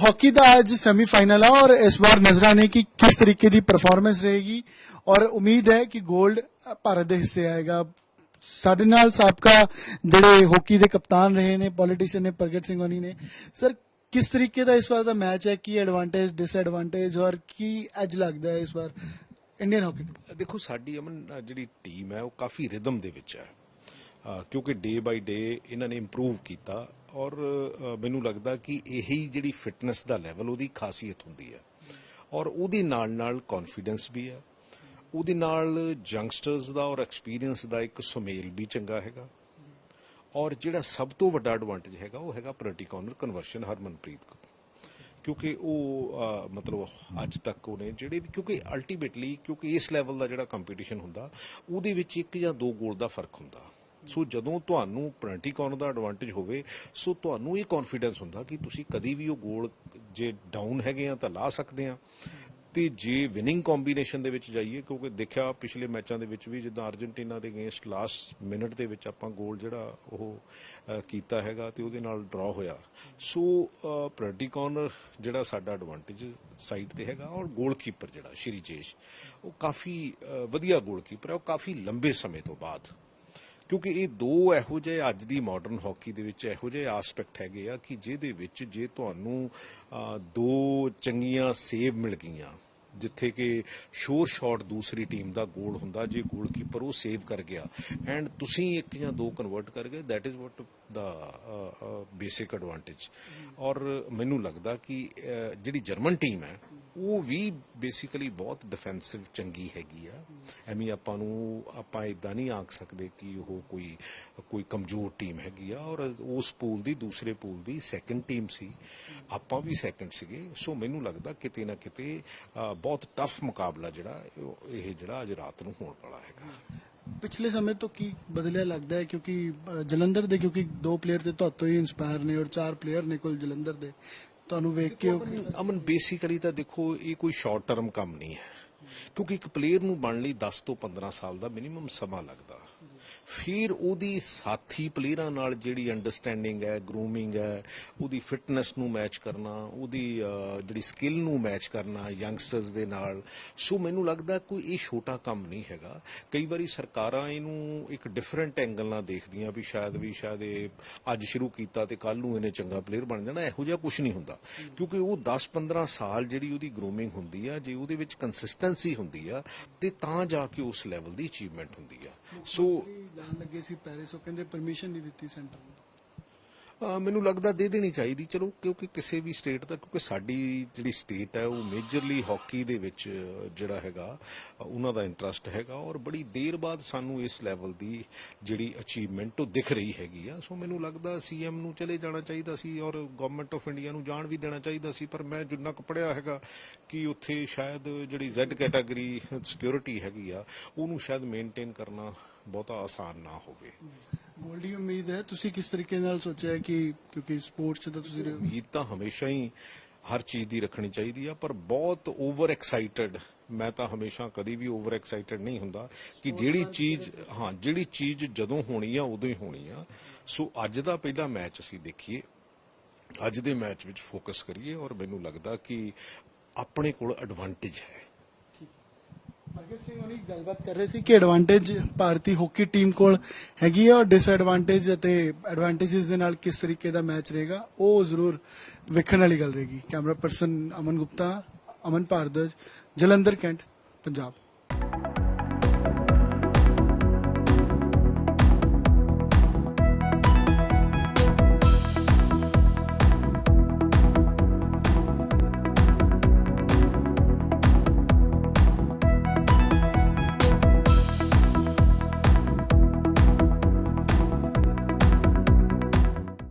Hockey ਦਾ ਅੱਜ semifinal ਹੈ ਔਰ ਇਸ ਵਾਰ ਨਜ਼ਰਾਨੇ ਕੀ ਕਿਸ ਤਰੀਕੇ ਦੀ ਪਰਫਾਰਮੈਂਸ ਰਹੇਗੀ ਔਰ ਉਮੀਦ ਹੈ ਕਿ 골ਡ ਭਾਰਤ ਦੇ ਹਿੱਸੇ ਆਏਗਾ ਸਾਡੇ ਨਾਲ ਸਾਬਕਾ ਜਿਹੜੇ ਹਾਕੀ ਦੇ ਕਪਤਾਨ ਰਹੇ ਨੇ ਪੋਲੀਟੀਸ਼ੀਅਨ ਨੇ ਪ੍ਰਗਟ ਸਿੰਘ ਹੋਣੀ ਨੇ ਸਰ ਕਿਸ ਤਰੀਕੇ ਦਾ ਇਸ ਵਾਰ ਦਾ ਮੈਚ ਹੈ ਕੀ ਐਡਵਾਂਟੇਜ ਡਿਸਐਡਵਾਂਟੇਜ ਔਰ ਕੀ ਅੱਜ ਲੱਗਦਾ ਹੈ ਇਸ ਵਾਰ ਇੰਡੀਅਨ ਹਾਕੀ ਦੇਖੋ ਸਾਡੀ ਅਮਨ ਜਿਹੜੀ ਟੀਮ ਹੈ ਉਹ ਕਾਫੀ ਰਿਦਮ ਦੇ ਵਿੱਚ ਹੈ ਕਿਉਂਕਿ ਡੇ ਬਾਈ ਡੇ ਇਹਨਾਂ ਨੇ ਇੰਪਰੂਵ ਕੀਤਾ ਔਰ ਮੈਨੂੰ ਲੱਗਦਾ ਕਿ ਇਹੀ ਜਿਹੜੀ ਫਿਟਨੈਸ ਦਾ ਲੈਵਲ ਉਹਦੀ ਖਾਸੀਅਤ ਹੁੰਦੀ ਹੈ। ਔਰ ਉਹਦੇ ਨਾਲ ਨਾਲ ਕੌਨਫੀਡੈਂਸ ਵੀ ਹੈ। ਉਹਦੇ ਨਾਲ ਯੰਗਸਟਰਸ ਦਾ ਔਰ ਐਕਸਪੀਰੀਅੰਸ ਦਾ ਇੱਕ ਸੁਮੇਲ ਵੀ ਚੰਗਾ ਹੈਗਾ। ਔਰ ਜਿਹੜਾ ਸਭ ਤੋਂ ਵੱਡਾ ਐਡਵਾਂਟੇਜ ਹੈਗਾ ਉਹ ਹੈਗਾ ਪ੍ਰੈਟੀ ਕਾਰਨਰ ਕਨਵਰਸ਼ਨ ਹਰਮਨਪ੍ਰੀਤ ਕੋ ਕਿਉਂਕਿ ਉਹ ਮਤਲਬ ਅੱਜ ਤੱਕ ਉਹਨੇ ਜਿਹੜੇ ਵੀ, ਕਿਉਂਕਿ ਅਲਟੀਮੇਟਲੀ ਕਿਉਂਕਿ ਇਸ ਲੈਵਲ ਦਾ ਜਿਹੜਾ ਕੰਪੀਟੀਸ਼ਨ ਹੁੰਦਾ, ਉਹਦੇ ਵਿੱਚ ਇੱਕ ਜਾਂ ਦੋ ਗੋਲ ਦਾ ਫ਼ਰਕ ਹੁੰਦਾ। ਸੋ ਜਦੋਂ ਤੁਹਾਨੂੰ ਪੈਨਲਟੀ ਕਾਰਨ ਦਾ ਐਡਵਾਂਟੇਜ ਹੋਵੇ, ਸੋ ਤੁਹਾਨੂੰ ਇਹ ਕੌਨਫੀਡੈਂਸ ਹੁੰਦਾ ਕਿ ਤੁਸੀਂ ਕਦੀ ਵੀ ਉਹ ਗੋਲ ਜੇ ਡਾਊਨ ਹੈਗੇ ਆ ਤਾਂ ਲਾ ਸਕਦੇ ਆ। ਤੇ ਜੇ ਵਿਨਿੰਗ ਕੰਬੀਨੇਸ਼ਨ ਦੇ ਵਿੱਚ ਜਾਈਏ, ਕਿਉਂਕਿ ਦੇਖਿਆ ਪਿਛਲੇ ਮੈਚਾਂ ਦੇ ਵਿੱਚ ਵੀ ਜਿੱਦਾਂ ਅਰਜਨਟੀਨਾ ਦੇ ਅਗੇਂਸਟ ਲਾਸਟ ਮਿੰਟ ਦੇ ਵਿੱਚ ਆਪਾਂ ਗੋਲ ਜਿਹੜਾ ਉਹ ਕੀਤਾ ਹੈਗਾ ਤੇ ਉਹਦੇ ਨਾਲ ਡਰਾ ਹੋਇਆ। ਸੋ ਪ੍ਰੈਡੀ ਕਾਰਨਰ ਜਿਹੜਾ ਸਾਡਾ ਐਡਵਾਂਟੇਜ ਸਾਈਡ ਤੇ ਹੈਗਾ ਔਰ ਗੋਲਕੀਪਰ ਜਿਹੜਾ ਸ਼੍ਰੀ ਜੇਸ਼, ਉਹ ਕਾਫੀ ਵਧੀਆ ਗੋਲਕੀਪਰ ਹੈ, ਉਹ ਕਾਫੀ ਲੰਬੇ ਸਮੇਂ ਤੋਂ ਬਾਅਦ ਕਿਉਂਕਿ ਇਹ ਦੋ ਇਹੋ ਜਿਹੇ ਅੱਜ ਦੀ ਮਾਡਰਨ ਹਾਕੀ ਦੇ ਵਿੱਚ ਇਹੋ ਜਿਹੇ ਐਸਪੈਕਟ ਹੈਗੇ ਆ ਕਿ ਜਿਹਦੇ ਵਿੱਚ ਜੇ ਤੁਹਾਨੂੰ ਦੋ ਚੰਗੀਆਂ ਸੇਵ ਮਿਲ ਗਈਆਂ ਜਿੱਥੇ ਕਿ ਸ਼ੋਰ ਸ਼ਾਟ ਦੂਸਰੀ ਟੀਮ ਦਾ ਗੋਲ ਹੁੰਦਾ, ਜੇ ਗੋਲਕੀਪਰ ਉਹ ਸੇਵ ਕਰ ਗਿਆ ਐਂਡ ਤੁਸੀਂ ਇੱਕ ਜਾਂ ਦੋ ਕਨਵਰਟ ਕਰ ਗਏ, that ਇਜ਼ what ਦਾ ਬੇਸਿਕ ਐਡਵਾਂਟੇਜ ਔਰ ਮੈਨੂੰ ਲੱਗਦਾ ਕਿ ਜਿਹੜੀ ਜਰਮਨ ਟੀਮ ਹੈ, ਉਹ ਵੀ ਬੇਸਿਕਲੀ ਬਹੁਤ ਡਿਫੈਂਸਿਵ ਚੰਗੀ ਹੈਗੀ ਆ। ਐਵੇਂ ਆਪਾਂ ਨੂੰ, ਆਪਾਂ ਇਦਾਂ ਨਹੀਂ ਆਖ ਸਕਦੇ ਕਿ ਉਹ ਕੋਈ ਕੋਈ ਕਮਜ਼ੋਰ ਟੀਮ ਹੈਗੀ ਆ ਔਰ ਉਸ ਪੂਲ ਦੀ ਦੂਸਰੇ ਪੂਲ ਦੀ ਸੈਕੰਡ ਟੀਮ ਸੀ। ਆਪਾਂ ਵੀ ਸੈਕੰਡ ਸੀਗੇ। ਸੋ ਮੈਨੂੰ ਲੱਗਦਾ ਕਿਤੇ ਨਾ ਕਿਤੇ ਬਹੁਤ ਟਫ ਮੁਕਾਬਲਾ ਜਿਹੜਾ ਇਹ ਜਿਹੜਾ ਅੱਜ ਰਾਤ ਨੂੰ ਹੋਣ ਵਾਲਾ ਹੈਗਾ। ਪਿਛਲੇ ਸਮੇਂ ਤੋਂ ਕੀ ਬਦਲਿਆ ਲੱਗਦਾ ਹੈ? ਕਿਉਂਕਿ ਜਲੰਧਰ ਦੇ ਕਿਉਂਕਿ ਦੋ ਪਲੇਅਰ ਤੇ ਤੁਹਾਤੋਂ ਹੀ ਇਨਸਪਾਇਰ ਨੇ ਔਰ ਚਾਰ ਪਲੇਅਰ ਨੇ ਕੋਲ ਜਲੰਧਰ ਦੇ। ਤੁਹਾਨੂੰ ਵੇਖ ਕੇ ਅਮਨ ਬੇਸਿਕਲੀ ਤਾਂ ਦੇਖੋ ਇਹ ਕੋਈ ਸ਼ਾਰਟ ਟਰਮ ਕੰਮ ਨਹੀਂ ਹੈ। ਕਿਉਂਕਿ ਇੱਕ ਪਲੇਅਰ ਨੂੰ ਬਣਨ ਲਈ 10 ਤੋਂ 15 ਸਾਲ ਦਾ ਮਿਨੀਮਮ ਸਮਾਂ ਲੱਗਦਾ। ਫਿਰ ਉਹਦੀ ਸਾਥੀ ਪਲੇਅਰਾਂ ਨਾਲ ਜਿਹੜੀ ਅੰਡਰਸਟੈਂਡਿੰਗ ਹੈ ਗਰੂਮਿੰਗ ਹੈ, ਉਹਦੀ ਫਿਟਨੈਸ ਨੂੰ ਮੈਚ ਕਰਨਾ, ਉਹਦੀ ਜਿਹੜੀ ਸਕਿੱਲ ਨੂੰ ਮੈਚ ਕਰਨਾ ਯੰਗਸਟਰਸ ਦੇ ਨਾਲ। ਸੋ ਮੈਨੂੰ ਲੱਗਦਾ ਕੋਈ ਇਹ ਛੋਟਾ ਕੰਮ ਨਹੀਂ ਹੈਗਾ। ਕਈ ਵਾਰੀ ਸਰਕਾਰਾਂ ਇਹਨੂੰ ਇੱਕ ਡਿਫਰੈਂਟ ਐਂਗਲ ਨਾਲ ਦੇਖਦੀਆਂ ਵੀ ਸ਼ਾਇਦ ਵੀ ਸ਼ਾਇਦ ਇਹ ਅੱਜ ਸ਼ੁਰੂ ਕੀਤਾ ਤੇ ਕੱਲ ਨੂੰ ਇਹਨੇ ਚੰਗਾ ਪਲੇਅਰ ਬਣ ਜਾਣਾ, ਇਹੋ ਜਿਹਾ ਕੁਝ ਨਹੀਂ ਹੁੰਦਾ। ਕਿਉਂਕਿ ਉਹ 10-15 ਸਾਲ ਜਿਹੜੀ ਉਹਦੀ ਗਰੂਮਿੰਗ ਹੁੰਦੀ ਆ, ਜੇ ਉਹਦੇ ਵਿੱਚ ਕੰਸਿਸਟੈਂਸੀ ਹੁੰਦੀ ਆ, ਤੇ ਤਾਂ ਜਾ ਕੇ ਉਸ ਲੈਵਲ ਦੀ ਅਚੀਵਮੈਂਟ ਹੁੰਦੀ ਆ। ਸੋ ਜਾਣ ਲੱਗੇ ਸੀ ਪੈਰਿਸ ਉਹ ਕਹਿੰਦੇ ਪਰਮਿਸ਼ਨ ਨਹੀਂ ਦਿੱਤੀ ਸੈਂਟਰ ਨੇ। ਅਹ ਮੈਨੂੰ ਲੱਗਦਾ ਦੇ ਦੇਣੀ ਚਾਹੀਦੀ, ਚਲੋ, ਕਿਉਂਕਿ ਕਿਸੇ ਵੀ ਸਟੇਟ ਦਾ ਕਿਉਂਕਿ ਸਾਡੀ ਜਿਹੜੀ ਸਟੇਟ ਹੈ, ਉਹ ਮੇਜਰਲੀ ਹਾਕੀ ਦੇ ਵਿੱਚ ਜਿਹੜਾ ਹੈਗਾ, ਅਹ, ਉਹਨਾਂ ਦਾ ਇੰਟਰਸਟ ਹੈਗਾ ਔਰ ਬੜੀ ਦੇਰ ਬਾਅਦ ਸਾਨੂੰ ਇਸ ਲੈਵਲ ਦੀ ਜਿਹੜੀ ਅਚੀਵਮੈਂਟ ਉਹ ਦਿਖ ਰਹੀ ਹੈਗੀ ਆ। ਸੋ ਮੈਨੂੰ ਲੱਗਦਾ ਸੀਐਮ ਨੂੰ ਚਲੇ ਜਾਣਾ ਚਾਹੀਦਾ ਸੀ ਔਰ ਗਵਰਨਮੈਂਟ ਆਫ ਇੰਡੀਆ ਨੂੰ ਜਾਣ ਵੀ ਦੇਣਾ ਚਾਹੀਦਾ ਸੀ, ਪਰ ਮੈਂ ਜਿੰਨਾ ਕੁ ਪੜਿਆ ਹੈਗਾ ਕਿ ਉੱਥੇ ਸ਼ਾਇਦ ਜਿਹੜੀ Z ਕੈਟਾਗਰੀ ਸਿਕਿਉਰਿਟੀ ਹੈਗੀ ਆ, ਉਹਨੂੰ ਸ਼ਾਇਦ ਮੇਨਟੇਨ ਕਰਨਾ ਬਹੁਤਾ ਆਸਾਨ ਨਾ ਹੋਵੇ। ਗੋਲਡੀ ਉਮੀਦ ਹੈ ਤੁਸੀਂ ਕਿਸ ਤਰੀਕੇ ਨਾਲ ਸੋਚਿਆ ਕਿ ਕਿਉਂਕਿ ਸਪੋਰਟਸ ਤਾਂ ਤੁਸੀਂ। ਉਮੀਦ ਤਾਂ ਹਮੇਸ਼ਾ ਹੀ ਹਰ ਚੀਜ਼ ਦੀ ਰੱਖਣੀ ਚਾਹੀਦੀ ਆ ਪਰ ਬਹੁਤ ਓਵਰ ਐਕਸਾਈਟਡ ਮੈਂ ਤਾਂ ਹਮੇਸ਼ਾ ਕਦੀ ਵੀ ਓਵਰ ਐਕਸਾਈਟਡ ਨਹੀਂ ਹੁੰਦਾ ਕਿ ਜਿਹੜੀ ਚੀਜ਼ ਹਾਂ ਜਿਹੜੀ ਚੀਜ਼ ਜਦੋਂ ਹੋਣੀ ਆ ਉਦੋਂ ਹੀ ਹੋਣੀ ਆ। ਸੋ ਅੱਜ ਦਾ ਪਹਿਲਾ ਮੈਚ ਅਸੀਂ ਦੇਖੀਏ। ਅੱਜ ਦੇ ਮੈਚ ਵਿੱਚ ਫੋਕਸ ਕਰੀਏ ਔਰ ਮੈਨੂੰ ਲੱਗਦਾ ਕਿ ਆਪਣੇ ਕੋਲ ਐਡਵਾਂਟੇਜ ਹੈ। ਪ੍ਰਗਟ ਸਿੰਘ ਹੋਣੀ ਗੱਲਬਾਤ ਕਰ ਰਹੇ ਸੀ ਕਿ ਐਡਵਾਂਟੇਜ ਭਾਰਤੀ ਹਾਕੀ ਟੀਮ ਕੋਲ ਹੈਗੀ ਹੈ ਔਰ ਡਿਸਐਡਵਾਂਟੇਜ ਅਤੇ ਐਡਵਾਂਟੇजेस ਦੇ ਨਾਲ ਕਿਸ ਤਰੀਕੇ ਦਾ ਮੈਚ ਰਹੇਗਾ, ਉਹ ਜ਼ਰੂਰ ਵੇਖਣ ਵਾਲੀ ਗੱਲ ਰਹੇਗੀ। Camera person Aman Gupta, Aman Bhardwaj, Jalandhar, cantt, Punjab.